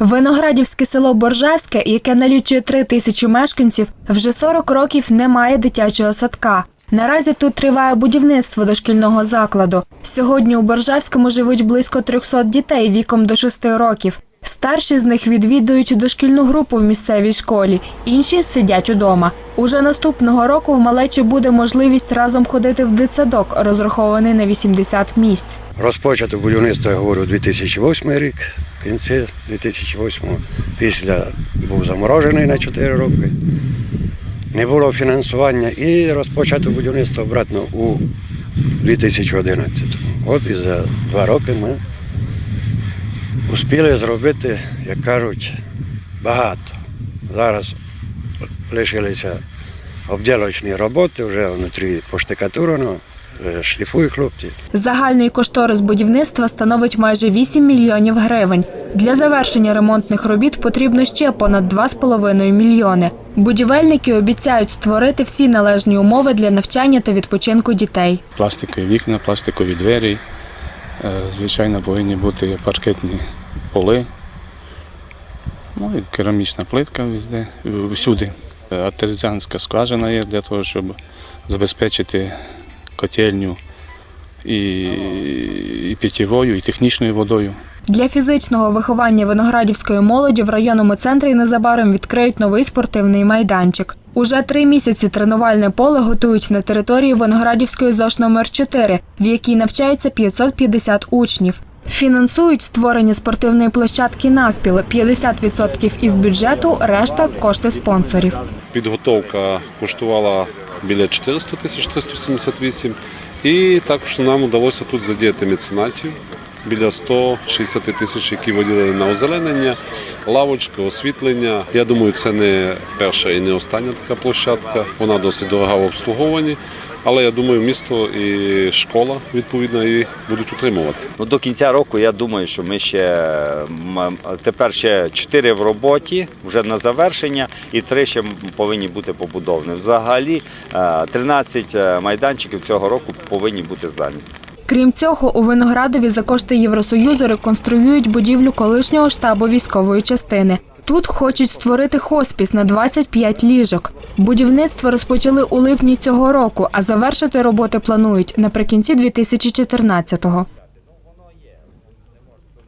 Виноградівське село Боржавське, яке налічує три тисячі мешканців, вже 40 років не має дитячого садка. Наразі тут триває будівництво дошкільного закладу. Сьогодні у Боржавському живуть близько 300 дітей віком до 6 років. Старші з них відвідують дошкільну групу в місцевій школі, інші сидять удома. Уже наступного року в малечі буде можливість разом ходити в дитсадок, розрахований на 80 місць. Розпочато будівництво, я говорю, 2008 рік, в кінці 2008-го, після був заморожений на 4 роки. Не було фінансування і розпочато будівництво обратно у 2011. От і за два роки ми успіли зробити, як кажуть, багато. Зараз лишилися обділочні роботи, вже внутрі поштикатурено, е, шліфують хлопці. Загальний кошторис будівництва становить майже 8 мільйонів гривень. Для завершення ремонтних робіт потрібно ще понад 2,5 мільйони. Будівельники обіцяють створити всі належні умови для навчання та відпочинку дітей. пластикові вікна, пластикові двері. Е, Звичайно, повинні бути паркетні поли. Ну і керамічна плитка везде, всюди. Е, Артезіанська скважина є для того, щоб забезпечити котельню і, і питєвою, і технічною водою. Для фізичного виховання виноградівської молоді в районному центрі незабаром відкриють новий спортивний майданчик. Уже три місяці тренувальне поле готують на території Виноградівської ЗОШ номер 4 в якій навчаються 550 учнів. Фінансують створення спортивної площадки навпіл 50% із бюджету, решта кошти спонсорів. Підготовка коштувала біля 400 тисяч 378. І також нам вдалося тут задіяти меценатів біля 160 тисяч, які виділили на озеленення, лавочки, освітлення. Я думаю, це не перша і не остання така площадка. Вона досить дорога в обслуговуванні. Але я думаю, місто і школа відповідно її будуть утримувати. Ну, до кінця року я думаю, що ми ще тепер ще 4 в роботі, вже на завершення, і 3 ще повинні бути побудовані. Взагалі е, 13 майданчиків цього року повинні бути здані. Крім цього, у Виноградові за кошти Євросоюзу реконструюють будівлю колишнього штабу військової частини. Тут хочуть створити хоспіс на 25 ліжок. Будівництво розпочали у липні цього року, а завершити роботи планують наприкінці 2014-го.